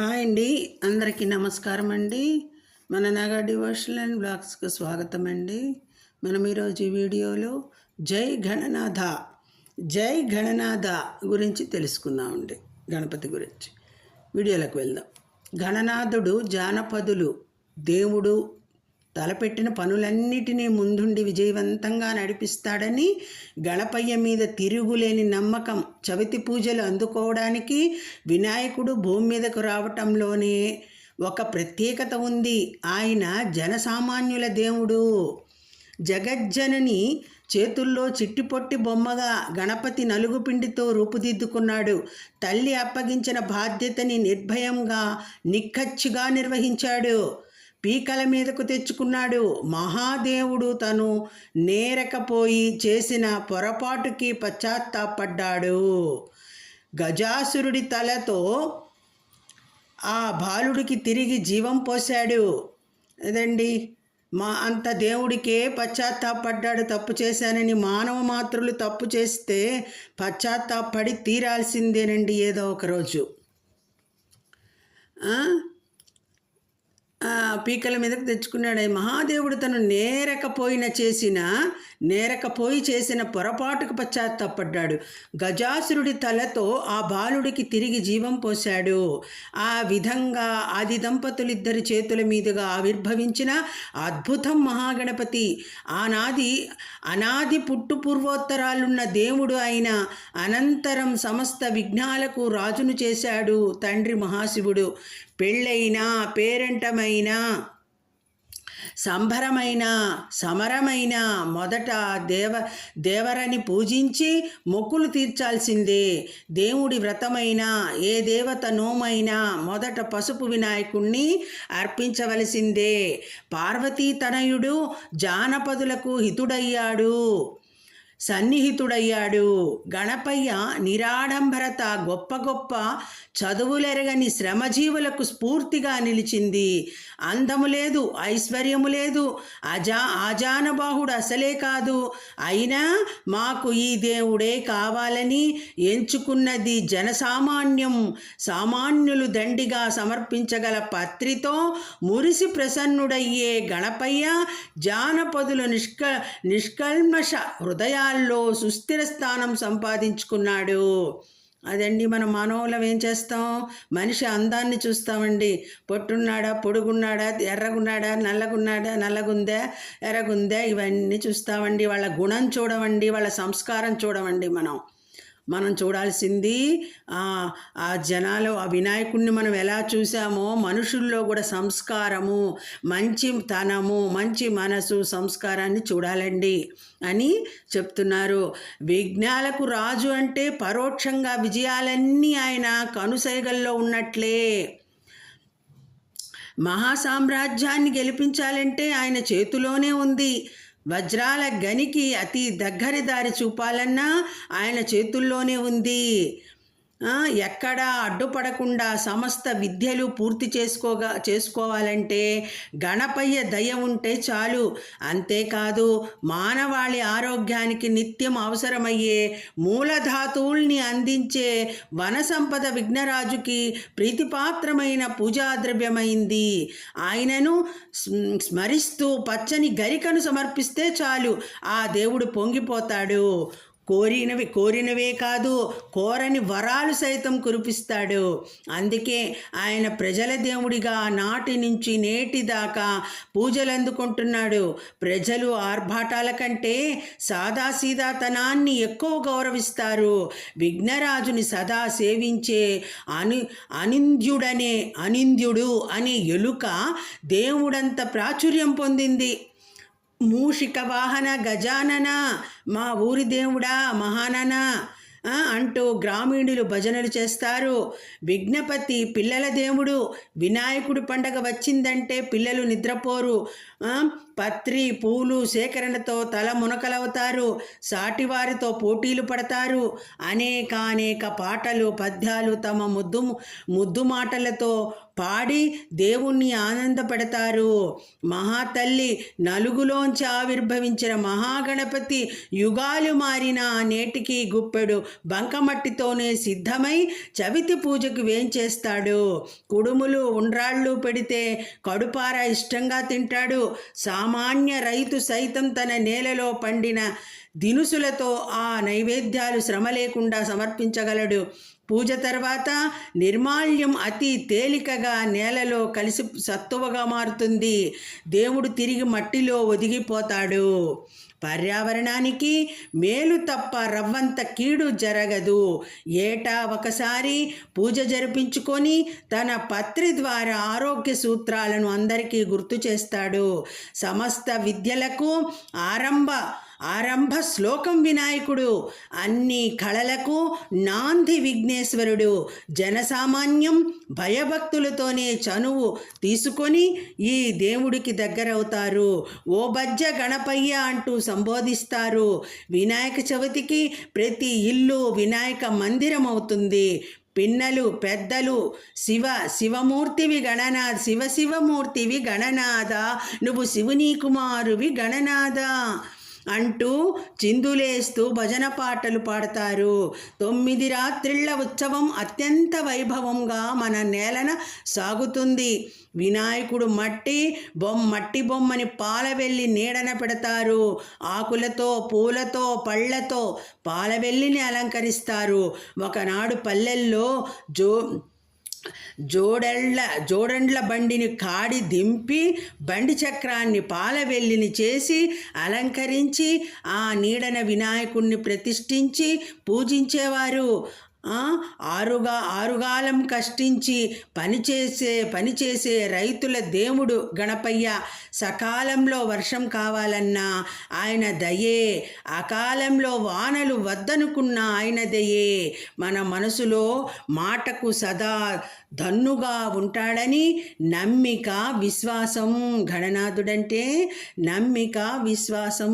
Hi అండి. అందరికీ నమస్కారం అండి. మన నాగా డివోషనల్ అండ్ బ్లాగ్స్కి స్వాగతం అండి. మనం ఈరోజు ఈ వీడియోలో జై గణనాథ జై గణనాథ గురించి తెలుసుకుందామండి గణపతి గురించి. వీడియోలకు వెళ్దాం. గణనాథుడు జానపదులు దేవుడు తలపెట్టిన పనులన్నిటినీ ముందుండి విజయవంతంగా నడిపిస్తాడని గణపయ్య మీద తిరుగులేని నమ్మకం చవితి పూజలు అందుకోవడానికి వినాయకుడు భూమి మీదకు రావటంలోనే ఒక ప్రత్యేకత ఉంది. ఆయన జనసామాన్యుల దేవుడు. జగజ్జనని చేతుల్లో చిట్టిపొట్టి బొమ్మగా గణపతి నలుగుపిండితో రూపుదిద్దుకున్నాడు. తల్లి అప్పగించిన బాధ్యతని నిర్భయంగా నిక్కచ్చిగా నిర్వహించాడు. పీకల మీదకు తెచ్చుకున్నాడు. మహాదేవుడు తను నేరకపోయి చేసిన పొరపాటుకి పశ్చాత్తాపడ్డాడు. గజాసురుడి తలతో ఆ బాలుడికి తిరిగి జీవం పోశాడు. అదండి మా అంత దేవుడికే పశ్చాత్తాపడ్డాడు. తప్పు చేశానని మానవ మాత్రులు తప్పు చేస్తే పశ్చాత్తాపడి తీరాల్సిందేనండి ఏదో ఒకరోజు ఆ, పీకల మీదకు తెచ్చుకున్నాడు. మహాదేవుడు తను నేరకపోయిన చేసిన నేరకపోయి చేసిన పొరపాటుకు పశ్చాత్తాపడ్డాడు. గజాసురుడి తలతో ఆ బాలుడికి తిరిగి జీవం పోశాడు. ఆ విధంగా ఆది దంపతులిద్దరి చేతుల మీదుగా ఆవిర్భవించిన అద్భుతం మహాగణపతి. ఆనాది అనాది పుట్టు పూర్వోత్తరాలున్న దేవుడు అయిన అనంతరం సమస్త విఘ్నాలకు రాజును చేశాడు తండ్రి మహాశివుడు. పెళ్ళైనా పేరంటమైనా సంభరమైన సమరమైన మొదట దేవ దేవరని పూజించి మొక్కులు తీర్చాల్సిందే. దేవుడి వ్రతమైన ఏ దేవత నోమైనా మొదట పసుపు వినాయకుణ్ణి అర్పించవలసిందే. పార్వతీ తనయుడు జానపదులకు హితుడయ్యాడు. సన్నిహితుడయ్యాడు. గణపయ్య నిరాడంబరత గొప్ప గొప్ప చదువులెరగని శ్రమజీవులకు స్ఫూర్తిగా నిలిచింది. అందము లేదు ఐశ్వర్యము లేదు అజా ఆజానబాహుడు అసలే కాదు. అయినా మాకు ఈ దేవుడే కావాలని ఎంచుకున్నది జనసామాన్యం. సామాన్యులు దండిగా సమర్పించగల పత్రితో మురిసి ప్రసన్నుడయ్యే గణపయ్య జానపదులు నిష్క నిష్కల్మష హృదయాల్లో సుస్థిర స్థానం సంపాదించుకున్నాడు. అదండి మనం మానవులం ఏం చేస్తాం? మనిషి అందాన్ని చూస్తామండి. పొట్టున్నాడా పొడుగున్నాడా ఎర్రగున్నాడా నల్లగున్నాడా నల్లగుందా ఎర్రగుందా? ఇవన్నీ చూస్తామండి. వాళ్ళ గుణం చూడమండి. వాళ్ళ సంస్కారం చూడమండి మనం. మనం చూడాల్సింది ఆ జనాలు ఆ వినాయకుడిని మనం ఎలా చూసామో మనుషుల్లో కూడా సంస్కారము మంచి తనము మంచి మనసు సంస్కారాన్ని చూడాలండి అని చెప్తున్నారు. విఘ్నాలకు రాజు అంటే పరోక్షంగా విజయాలన్నీ ఆయన కనుసైగల్లో ఉన్నట్లే. మహాసామ్రాజ్యాన్ని గెలిపించాలంటే ఆయన చేతిలోనే ఉంది. వజ్రాల గనికి అతి దగ్గరి దారి చూపాలన్నా ఆయన చేతుల్లోనే ఉంది. ఎక్కడా అడ్డుపడకుండా సమస్త విద్యలు పూర్తి చేసుకోగా చేసుకోవాలంటే గణపయ్య దయ ఉంటే చాలు. అంతేకాదు మానవాళి ఆరోగ్యానికి నిత్యం అవసరమయ్యే మూలధాతువుల్ని అందించే వన సంపద విఘ్నరాజుకి ప్రీతిపాత్రమైన పూజాద్రవ్యమైంది. ఆయనను స్మరిస్తూ పచ్చని గరికను సమర్పిస్తే చాలు. ఆ దేవుడు పొంగిపోతాడు. కోరినవి కోరినవే కాదు కోరని వరాలు సైతం కురిపిస్తాడు. అందుకే ఆయన ప్రజల దేవుడిగా నాటి నుంచి నేటి దాకా పూజలు అందుకుంటున్నాడు. ప్రజలు ఆర్భాటాల కంటే సాదాసీదాతనాన్ని ఎక్కువ గౌరవిస్తారు. విఘ్నరాజుని సదా సేవించే అను అనింద్యుడనే అనింద్యుడు అనే ఎలుక దేవుడంత ప్రాచుర్యం పొందింది. మూషిక వాహన గజానన మా ఊరి దేవుడా మహానన అంటూ గ్రామీణులు భజనలు చేస్తారు. విఘ్నపతి పిల్లల దేవుడు వినాయకుడి పండగ వచ్చిందంటే పిల్లలు నిద్రపోరు. పత్రి పూలు సేకరణతో తల మునకలవుతారు. సాటివారితో పోటీలు పడతారు. అనేక అనేక పాటలు పద్యాలు తమ ముద్దు ముద్దు మాటలతో పాడి దేవుణ్ణి ఆనందపడతారు. మహాతల్లి నలుగులోంచి ఆవిర్భవించిన మహాగణపతి యుగాలు మారిన నేటికి గుప్పెడు బంకమట్టితోనే సిద్ధమై చవితి పూజకు వేంచేస్తాడు. కుడుములు ఉండ్రాళ్ళు పెడితే కడుపార ఇష్టంగా తింటాడు. సామాన్య రైతు సైతం తన నేలలో పండిన దినుసులతో ఆ నైవేద్యాలు శ్రమ లేకుండా సమర్పించగలడు. పూజ తర్వాత నిర్మాల్యం అతి తేలికగా నేలలో కలిసి సత్తువగా మారుతుంది. దేవుడు తిరిగి మట్టిలో ఒదిగిపోతాడు. పర్యావరణానికి మేలు తప్ప రవ్వంత కీడు జరగదు. ఏటా ఒకసారి పూజ జరిపించుకొని తన పత్రి ద్వారా ఆరోగ్య సూత్రాలను అందరికీ గుర్తు చేస్తాడు. సమస్త విద్యలకు ఆరంభ ఆరంభ శ్లోకం వినాయకుడు. అన్ని కళలకు నాంది విఘ్నేశ్వరుడు. జనసామాన్యం భయభక్తులతోనే చనువు తీసుకొని ఈ దేవుడికి దగ్గరవుతారు. ఓ బజ్జ గణపయ్య అంటూ సంబోధిస్తారు. వినాయక చవితికి ప్రతి ఇల్లు వినాయక మందిరం అవుతుంది పిన్నలు పెద్దలు శివ శివమూర్తివి గణనాథ శివ శివమూర్తివి గణనాథ నువ్వు శివుని కుమారువి గణనాథ. అంటూ చిందులేస్తూ భజన పాటలు పాడతారు. తొమ్మిది రాత్రిళ్ళ ఉత్సవం అత్యంత వైభవంగా మన నేలన సాగుతుంది. వినాయకుడు మట్టి బొమ్మ మట్టి బొమ్మని పాలవెల్లి నీడన పెడతారు. ఆకులతో పూలతో పళ్ళతో పాలవెల్లిని అలంకరిస్తారు. ఒకనాడు పల్లెల్లో జో జోడెళ్ళ జోడండ్ల బండిని కాడి దింపి బండి చక్రాన్ని పాలవెల్లిని చేసి అలంకరించి ఆ నీడన వినాయకుణ్ణి ప్రతిష్ఠించి పూజించేవారు. ఆరుగా ఆరుగాలం కష్టించి పనిచేసే పనిచేసే రైతుల దేవుడు గణపయ్య సకాలంలో వర్షం కావాలన్నా ఆయన దయే అకాలంలో వానలు వద్దనుకున్న ఆయన దయే. మన మనసులో మాటకు సదా దన్నుగా ఉంటాడని నమ్మిక విశ్వాసం గణనాథుడంటే నమ్మిక విశ్వాసం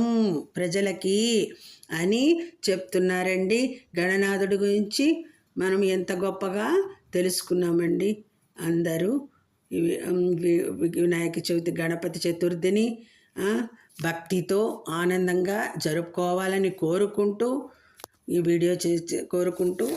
ప్రజలకి అని చెప్తున్నారండి గణనాథుడి గురించి. మనం ఎంత గొప్పగా తెలుసుకున్నామండి. అందరూ వినాయక చవితి గణపతి చతుర్థిని భక్తితో ఆనందంగా జరుపుకోవాలని కోరుకుంటూ ఈ వీడియో చే- కోరుకుంటూ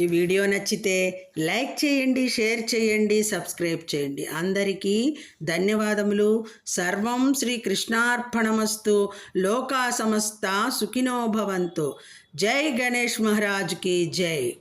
ఈ వీడియో నచ్చితే లైక్ చేయండి షేర్ చేయండి సబ్స్క్రైబ్ చేయండి. అందరికీ ధన్యవాదములు. సర్వం శ్రీ కృష్ణార్పణమస్తు. లోకా సమస్త సుఖినో భవంతు. జై గణేష్ మహారాజ్కి జై.